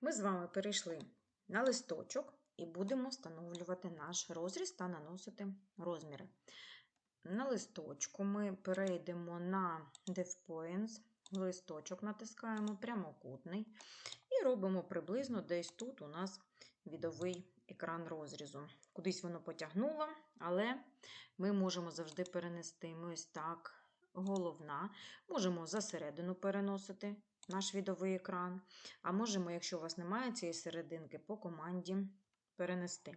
Ми з вами перейшли на листочок і будемо встановлювати наш розріз та наносити розміри. На листочку ми перейдемо на Dev Points, листочок натискаємо прямокутний і робимо приблизно десь тут у нас відовий екран розрізу. Кудись воно потягнуло, але ми можемо завжди перенести. Ось так, головна, можемо засередину переносити наш відовий екран. А можемо, якщо у вас немає цієї серединки, по команді перенести.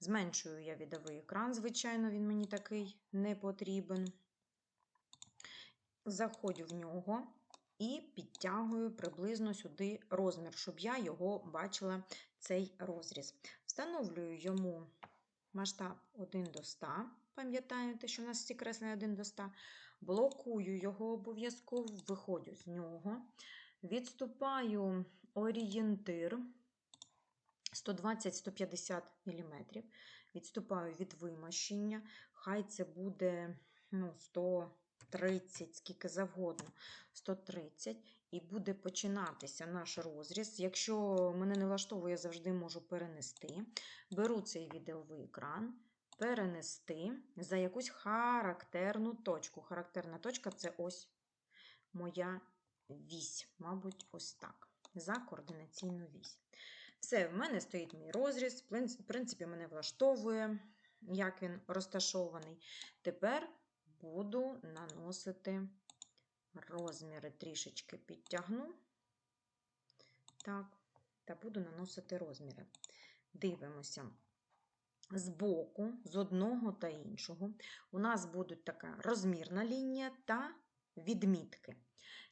Зменшую я відовий екран, звичайно, він мені такий не потрібен. Заходжу в нього і підтягую приблизно сюди розмір, щоб я його бачила, цей розріз. Встановлюю йому масштаб 1 до 100. Пам'ятаєте, що у нас ці креслення 1 до 100. Блокую його обов'язково, виходжу з нього. Відступаю орієнтир 120-150 мм. Відступаю від вимощення. Хай це буде ну, 130, скільки завгодно, 130, і буде починатися наш розріз. Якщо мене не влаштовує, я завжди можу перенести. Беру цей відеовий екран, перенести за якусь характерну точку. Характерна точка це ось моя вісь, мабуть, ось так. За координаційну вісь. Все, в мене стоїть мій розріз. В принципі, мене влаштовує, як він розташований. Тепер буду наносити розміри, трішечки підтягну. Так, та буду наносити розміри. Дивимося. З боку, з одного та іншого, у нас буде така розмірна лінія та відмітки.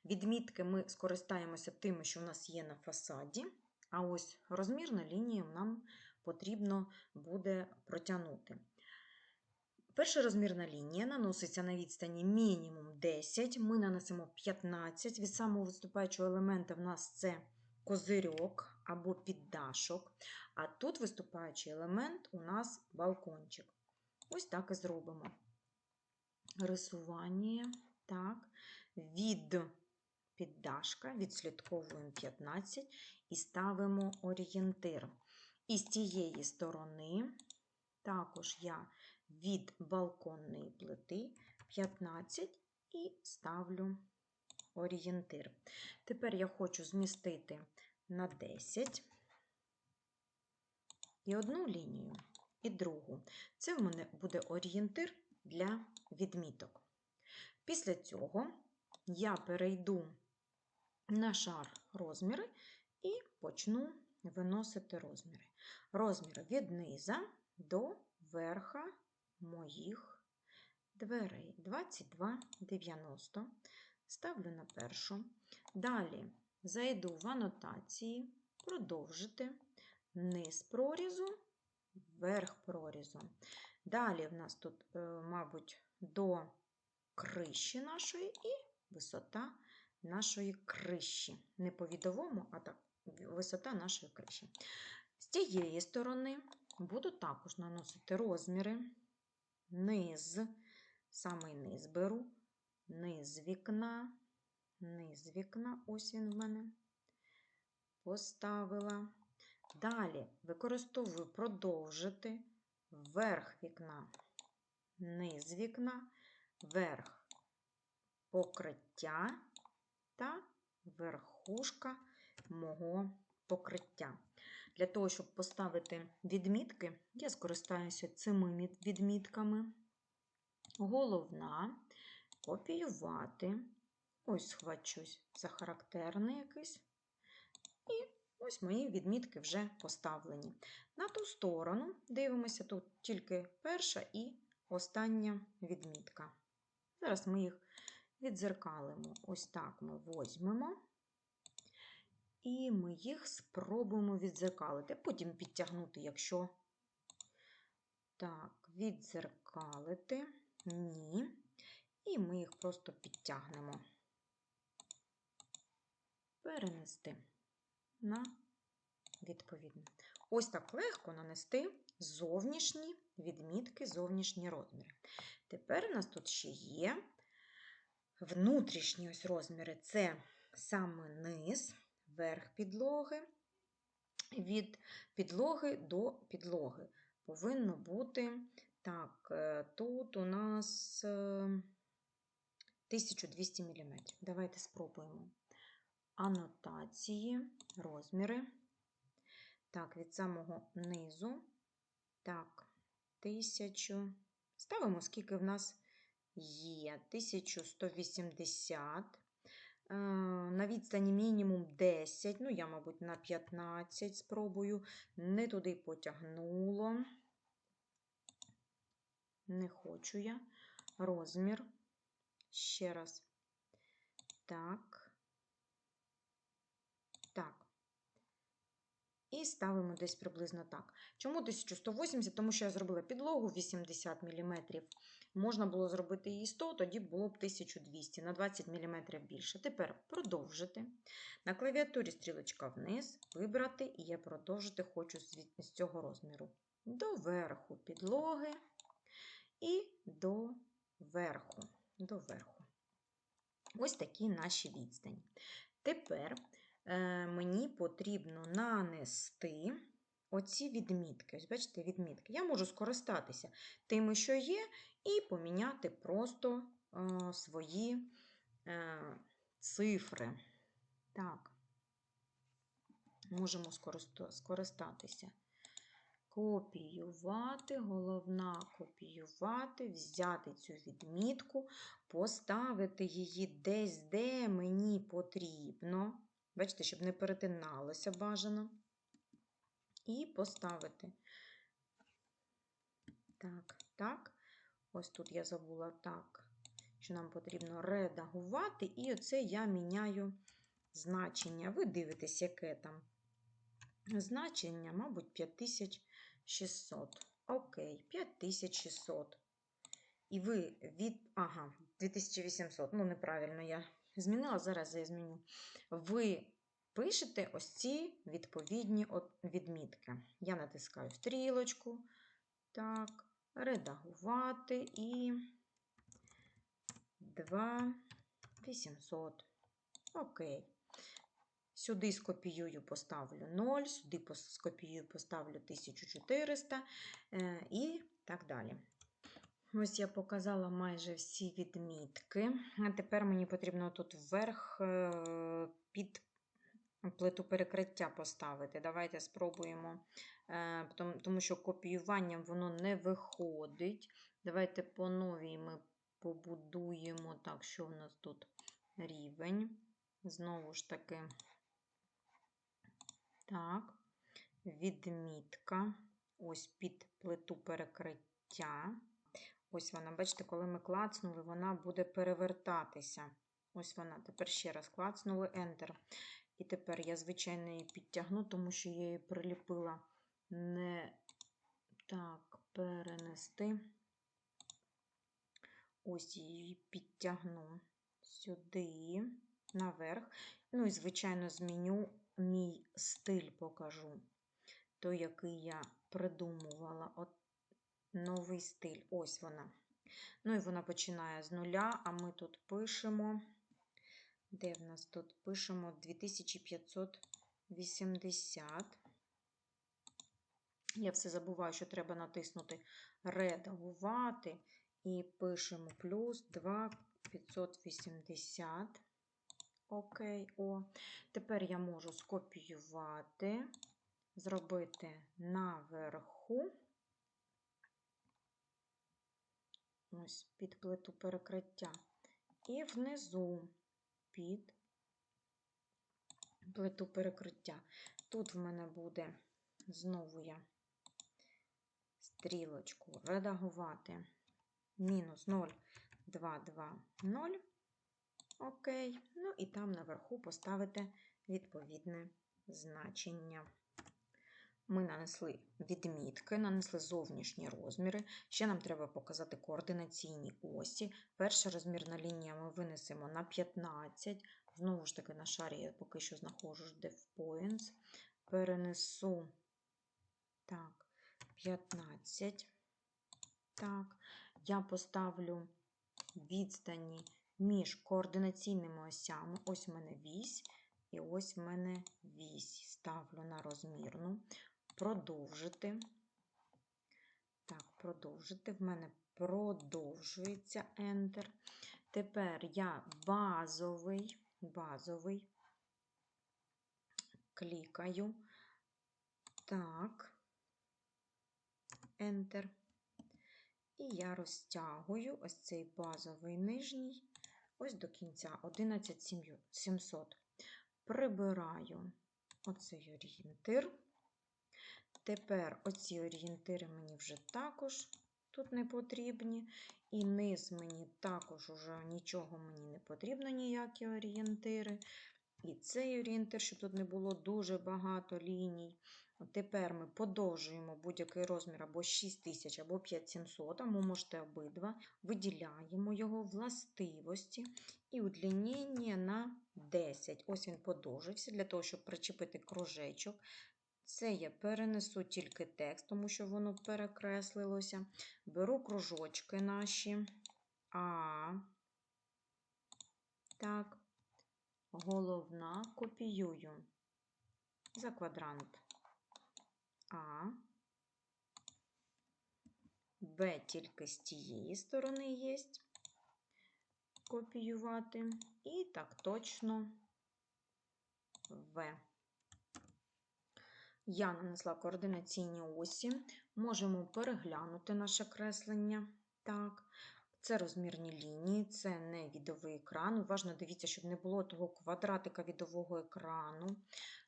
Відмітки ми скористаємося тими, що у нас є на фасаді, а ось розмірна лінія нам потрібно буде протягнути. Перша розмірна лінія наноситься на відстані мінімум 10, ми нанесемо 15. Від самого виступаючого елемента в нас це козирьок або піддашок, а тут виступаючий елемент у нас балкончик. Ось так і зробимо. Рисування, так, від піддашка, відслідковуємо 15 і ставимо орієнтир. І з тієї сторони, також я від балконної плити 15 і ставлю орієнтир. Тепер я хочу змістити на 10 і одну лінію, і другу. Це в мене буде орієнтир для відміток. Після цього я перейду на шар розміри і почну виносити розміри. Розмір від низа до верха моїх дверей 22,90. Ставлю на першу. Далі зайду в анотації, продовжити низ прорізу, верх прорізу. Далі в нас тут, е, мабуть, до криші нашої і висота нашої криші. Не по відовому, а так, висота нашої криші. З тієї сторони буду також наносити розміри, низ, самий низ беру, низ вікна, низ вікна, ось він в мене поставила. Далі використовую продовжити верх вікна, низ вікна, верх покриття та верхушка мого покриття. Для того, щоб поставити відмітки, я скористаюся цими відмітками. Головна копіювати, ось схвачусь за характерний якийсь. І ось мої відмітки вже поставлені. На ту сторону дивимося, тут тільки перша і остання відмітка. Зараз ми їх відзеркалимо. Ось так ми возьмемо. І ми їх спробуємо відзеркалити, потім підтягнути, якщо так, відзеркалити, ні. І ми їх просто підтягнемо, перенести на відповідне. Ось так легко нанести зовнішні відмітки, зовнішні розміри. Тепер у нас тут ще є внутрішні ось розміри це саме низ, верх підлоги від підлоги до підлоги. Повинно бути. Так, е, тут у нас е, 1200 мм. Давайте спробуємо. Анотації, розміри. Так, від самого низу. Так, 1000. Ставимо, скільки в нас є. 1180. Е, На відстані мінімум 10. Ну, я, мабуть, на 15 спробую. Не туди потягнуло. Не хочу я. Розмір. Ще раз. Так. Так. І ставимо десь приблизно так. Чому 1180? Тому що я зробила підлогу 80 мм. Можна було зробити її 100, тоді було б 1200 на 20 мм більше. Тепер продовжити. На клавіатурі стрілочка вниз, вибрати, і я продовжити хочу з цього розміру. До верху підлоги і до верху. До верху. Ось такі наші відстані. Тепер мені потрібно нанести оці відмітки. Ось, бачите, відмітки. Я можу скористатися тими, що є, і поміняти просто е, свої е, цифри. Так, можемо скористатися. Копіювати, головна копіювати, взяти цю відмітку, поставити її десь, де мені потрібно. Бачите, щоб не перетиналося бажано. І поставити. Так, так. Ось тут я забула так, що нам потрібно редагувати, і оце я міняю значення. Ви дивитесь, яке там значення, мабуть, 5600. Окей, 5600. І ви від. Ага, 2800. Ну, неправильно я змінила, зараз я зміню. Ви пишете ось ці відповідні відмітки. Я натискаю стрілочку. Так, редагувати і 2800. Окей. Сюди скопіюю, поставлю 0, сюди скопіюю, поставлю 1400 е, і так далі. Ось я показала майже всі відмітки. А тепер мені потрібно тут вверх е, під плиту перекриття поставити. Давайте спробуємо, е, тому що копіюванням воно не виходить. Давайте по новій ми побудуємо так, що в нас тут рівень. Знову ж таки. Так, відмітка. Ось під плиту перекриття. Ось вона, бачите, коли ми клацнули, вона буде перевертатися. Ось вона. Тепер ще раз клацнули Enter. І тепер я, звичайно, її підтягну, тому що я її приліпила не так, перенести. Ось її підтягну сюди, наверх. Ну і, звичайно, зміню мій стиль покажу. Той, який я придумувала. От Новий стиль. Ось вона. Ну і вона починає з нуля, а ми тут пишемо. Де в нас тут пишемо 2580. Я все забуваю, що треба натиснути редагувати. І пишемо плюс 2580. Окей, о. Тепер я можу скопіювати, зробити наверху. Ось під плиту перекриття. І внизу під плиту перекриття. Тут в мене буде, знову я стрілочку редагувати мінус 0,220. Окей. Ну і там наверху поставити відповідне значення. Ми нанесли відмітки, нанесли зовнішні розміри. Ще нам треба показати координаційні осі. Перша розмірна лінія ми винесемо на 15. Знову ж таки, на шарі я поки що знаходжу Dev Points. Перенесу так, 15. Так, я поставлю відстані між координаційними осями. Ось у мене вісь. І ось в мене вісь. Ставлю на розмірну. Продовжити. Так, продовжити. В мене продовжується Enter. Тепер я базовий, базовий. Клікаю. Так. Enter. І я розтягую ось цей базовий нижній, ось до кінця 11700. Прибираю оцей орієнтир. Тепер оці орієнтири мені вже також тут не потрібні. І низ мені також уже нічого мені не потрібно, ніякі орієнтири. І цей орієнтир, щоб тут не було дуже багато ліній. Тепер ми подовжуємо будь-який розмір або 6000, або 5700, або можете обидва. Виділяємо його властивості і удлінення на 10. Ось він подовжився для того, щоб причепити кружечок. Це я перенесу тільки текст, тому що воно перекреслилося. Беру кружочки наші. А. Так. Головна копіюю за квадрант А. Б тільки з тієї сторони є. Копіювати. І так точно В. Я нанесла координаційні осі. Можемо переглянути наше креслення. Так. Це розмірні лінії, це не відовий екран. Уважно дивіться, щоб не було того квадратика відового екрану.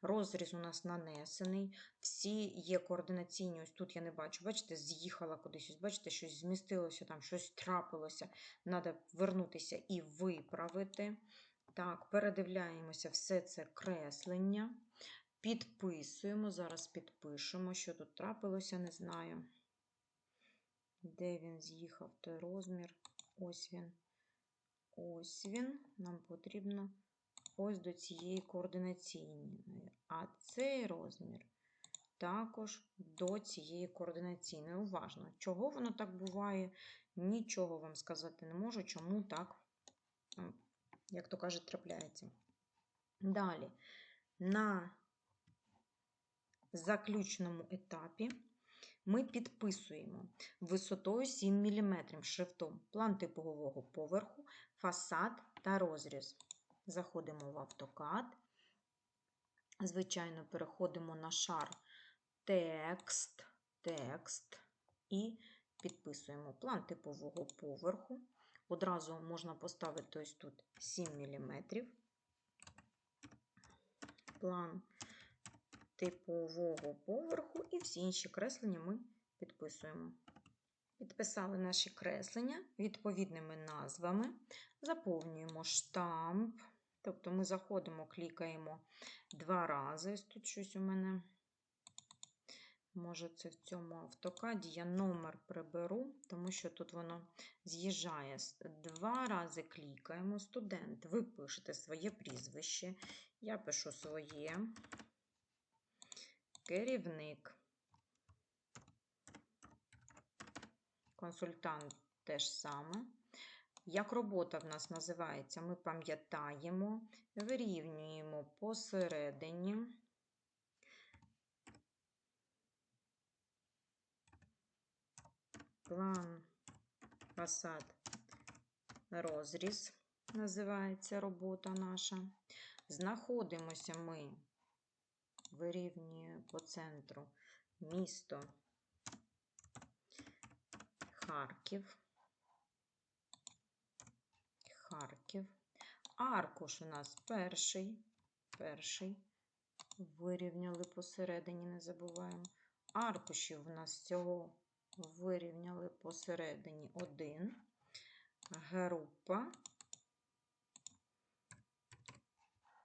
Розріз у нас нанесений. Всі є координаційні, ось тут я не бачу. Бачите, з'їхала кудись, ось бачите, щось змістилося, там щось трапилося. Треба вернутися і виправити. Так, передивляємося все це креслення. Підписуємо, зараз підпишемо, що тут трапилося, не знаю. Де він з'їхав той розмір? Ось він. Ось він. Нам потрібно ось до цієї координаційної. А цей розмір також до цієї координаційної. Уважно. Чого воно так буває? Нічого вам сказати не можу, чому так, як то кажуть, трапляється. Далі, на заключному етапі ми підписуємо висотою 7 мм шрифтом план типового поверху, фасад та розріз. Заходимо в автокад. Звичайно, переходимо на шар текст, текст і підписуємо план типового поверху. Одразу можна поставити ось тут 7 мм. План типового поверху, і всі інші креслення ми підписуємо. Підписали наші креслення відповідними назвами, заповнюємо штамп. Тобто ми заходимо, клікаємо два рази. Тут щось у мене. Може, це в цьому автокаді. Я номер приберу, тому що тут воно з'їжджає. Два рази клікаємо. Студент, ви пишете своє прізвище. Я пишу своє керівник, консультант теж саме. Як робота в нас називається, ми пам'ятаємо, вирівнюємо посередині. План, фасад, розріз називається робота наша. Знаходимося ми вирівнює по центру місто Харків. Харків. Аркуш у нас перший. Перший. Вирівняли посередині, не забуваємо. Аркушів у нас цього вирівняли посередині один. Група.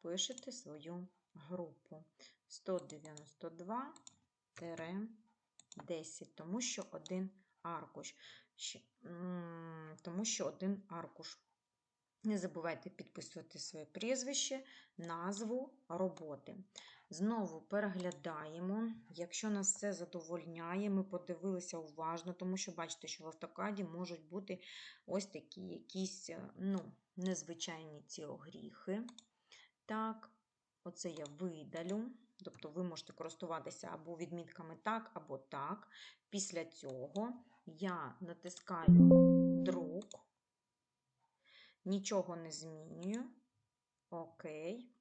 Пишете свою групу. 192-10, тому що один аркуш. Тому що один аркуш. Не забувайте підписувати своє прізвище, назву роботи. Знову переглядаємо. Якщо нас все задовольняє, ми подивилися уважно, тому що бачите, що в автокаді можуть бути ось такі якісь ну, незвичайні ці огріхи. Так, Оце я видалю. Тобто ви можете користуватися або відмітками так, або так. Після цього я натискаю друк, нічого не змінюю. Окей.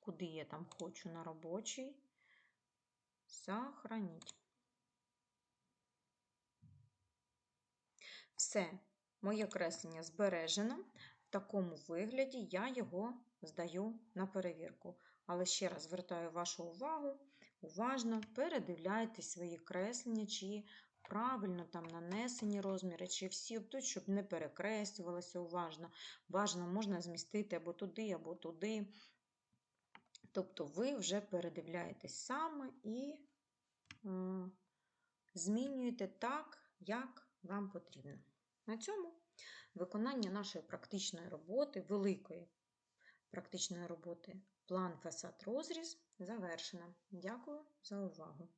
Куди я там хочу на робочий? Сохраніть. Все, моє креслення збережено. В такому вигляді я його здаю на перевірку. Але ще раз звертаю вашу увагу, уважно передивляйте свої креслення, чи правильно там нанесені розміри, чи всі тут, щоб не перекреслювалося уважно. Важно можна змістити або туди, або туди. Тобто ви вже передивляєтесь саме і е, змінюєте так, як вам потрібно. На цьому виконання нашої практичної роботи, великої практичної роботи, план фасад розріз завершено. Дякую за увагу!